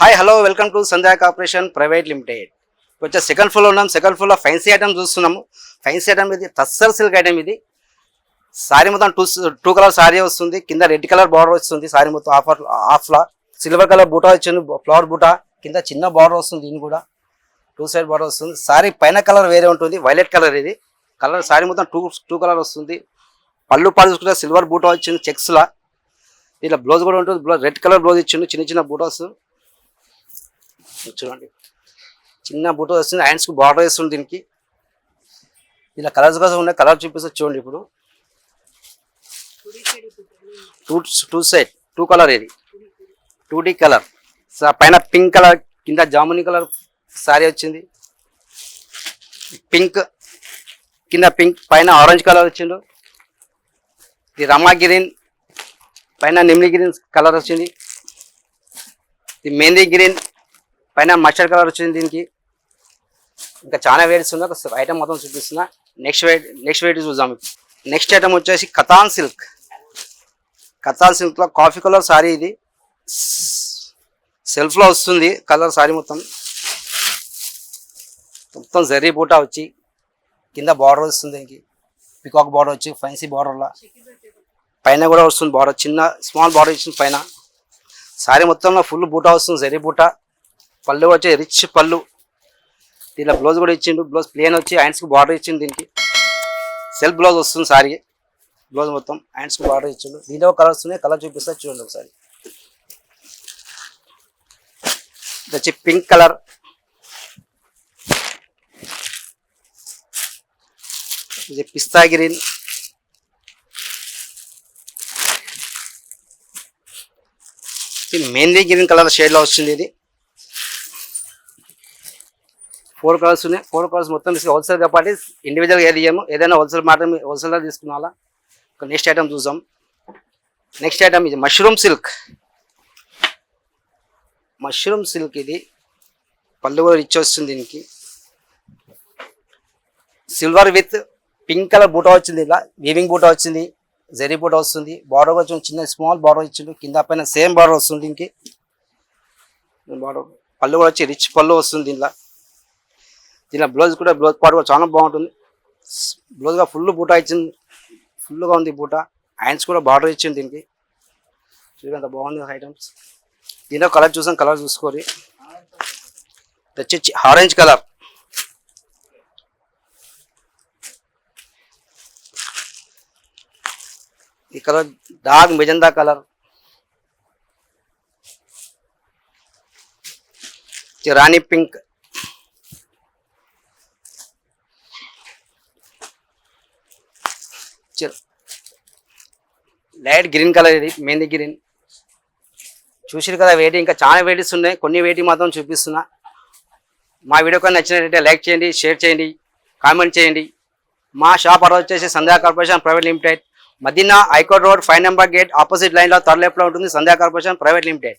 Hi hello welcome to Sandhya corporation private limited వచ్చే second floor ఉన్నాం. Second ఫ్లోర్లో fancy item చూస్తున్నాము. Fancy item ఇది టస్సర్ సిల్క్ ఐటమ్ ఇది. సారీ మొత్తం టూ టూ కలర్ సారీ వస్తుంది. కింద రెడ్ కలర్ బార్డర్ వస్తుంది. సారీ మొత్తం ఆఫ్ ఆఫ్లా సిల్వర్ కలర్ బూటా వచ్చింది ఫ్లవర్ బూటా. కింద చిన్న బార్డర్ వస్తుంది దీని కూడా. టూ సైడ్ బార్డర్ వస్తుంది. సారీ పైన కలర్ వేరే ఉంటుంది. వైలెట్ కలర్ ఇది. కలర్ సారీ మొత్తం టూ టూ కలర్ వస్తుంది. పళ్ళు పాలు చూసుకుంటే సిల్వర్ బూటా వచ్చింది చెక్స్లా ఇలా బ్లౌజ్ కూడా ఉంటుంది. బ్లౌజ్ రెడ్ కలర్ బ్లౌజ్ ఇచ్చిండు. చిన్న చిన్న బూటాస్ చూడండి. చిన్న బూట వస్తుంది హ్యాండ్స్కి బార్డర్ వేస్తుంది దీనికి. ఇలా కలర్స్ కోసం ఉన్నాయి కలర్ చూపిస్తే చూడండి ఇప్పుడు. Two two side two colour ఇది. టూ డీ కలర్ పైన పింక్ కలర్ కింద జాముని కలర్ సారీ వచ్చింది. పింక్ కింద పింక్ పైన ఆరెంజ్ కలర్ వచ్చిండు. ఇది రమా గ్రీన్ పైన నిమ్లి గ్రీన్ కలర్ వచ్చింది. ఇది మెహందీ గ్రీన్ పైన మస్టర్డ్ కలర్ వచ్చింది దీనికి. ఇంకా చాలా వెయిట్స్ ఉంది ఒక ఐటమ్ మొత్తం చూపిస్తున్నా. నెక్స్ట్ వెయిట్ నెక్స్ట్ వెయిట్ చూద్దాం. నెక్స్ట్ ఐటమ్ వచ్చేసి కథాన్ సిల్క్. కథాన్ సిల్క్లో కాఫీ కలర్ శారీ ఇది. సెల్ఫ్లో వస్తుంది కలర్ శారీ మొత్తం. మొత్తం జర్రీ బూట వచ్చి కింద బార్డర్ వస్తుంది దీనికి. పికాక్ బార్డర్ వచ్చి ఫైన్సీ బార్డర్లా పైన కూడా వస్తుంది బార్డర్ చిన్న స్మాల్ బార్డర్ ఇచ్చింది పైన. శారీ మొత్తంలో ఫుల్ బూట వస్తుంది జరీ బూటా పళ్ళు వచ్చి రిచ్ పళ్ళు. దీనిలో బ్లౌజ్ కూడా ఇచ్చిండు. బ్లౌజ్ ప్లేన్ వచ్చి హ్యాండ్స్కి బార్డర్ ఇచ్చిండు దీనికి. సెల్ఫ్ బ్లౌజ్ వస్తుంది సారీ బ్లౌజ్ మొత్తం హ్యాండ్స్కి బార్డర్ ఇచ్చిండు. దీనిలో కలర్స్ ఉన్నాయి కలర్ చూపిస్తా చూడండి ఒకసారి. ఇది వచ్చి పింక్ కలర్ ఇది పిస్తా గ్రీన్ ఇది మెయిన్లీ గ్రీన్ కలర్ షేడ్లో వస్తుంది ఇది. ఫోర్ కలర్స్ ఉన్నాయి. ఫోర్ కలర్స్ మొత్తం తీసుకు హోల్సేల్ కాబట్టి ఇండివిజువల్గా ఏది ఇయ్యము? ఏదైనా హోల్సేల్ మాత్రం హోల్సేల్లో తీసుకున్నాలా? నెక్స్ట్ ఐటమ్ చూసాం నెక్స్ట్ ఐటమ్ ఇది మష్రూమ్ సిల్క్ మష్రూమ్ సిల్క్ ఇది పళ్ళు కూడా రిచ్ వస్తుంది దీనికి. సిల్వర్ విత్ పింక్ కలర్ బూట వచ్చింది ఇలా. వీవింగ్ బూట వచ్చింది. జరీ బూట వస్తుంది. బార్డర్ కొంచెం చిన్న స్మాల్ బార్డర్ ఇచ్చిండు. కింద పైన సేమ్ బార్డర్ వస్తుంది దీనికి. బార్డర్ పళ్ళు కూడా వచ్చి రిచ్ పళ్ళు వస్తుంది దీనిలో. దీనిలో బ్లౌజ్ కూడా బ్లౌజ్ పాటు కూడా చాలా బాగుంటుంది. బ్లౌజ్గా ఫుల్ బూట ఇచ్చింది. ఫుల్గా ఉంది బూట. హ్యాండ్స్ కూడా బార్డర్ ఇచ్చింది దీనికి. చూడంత అంత బాగుంది ఐటమ్స్ దీనిలో కలర్ చూసాం కలర్ చూసుకోరి. తెచ్చి వచ్చి ఆరెంజ్ కలర్ ఈ కలర్ డార్క్ మెజందా కలర్ రాణి పింక్ లైట్ గ్రీన్ కలర్ ఇది మెహందీ గ్రీన్ చూసారు కదా వెయిటీ ఇంకా చాలా వెయిటీస్ ఉన్నాయి. కొన్ని వెయిటీ మాత్రం చూపిస్తున్నా. మా వీడియో కానీ నచ్చినట్లయితే లైక్ చేయండి షేర్ చేయండి కామెంట్ చేయండి. మా షాప్ అడ్రస్ వచ్చేసి Sandhya corporation private limited. Madina high court road five number gate opposite లైన్లో థర్డ్ లెఫ్ట్లో ఉంటుంది సంధ్యా కార్పొరేషన్ ప్రైవేట్ లిమిటెడ్.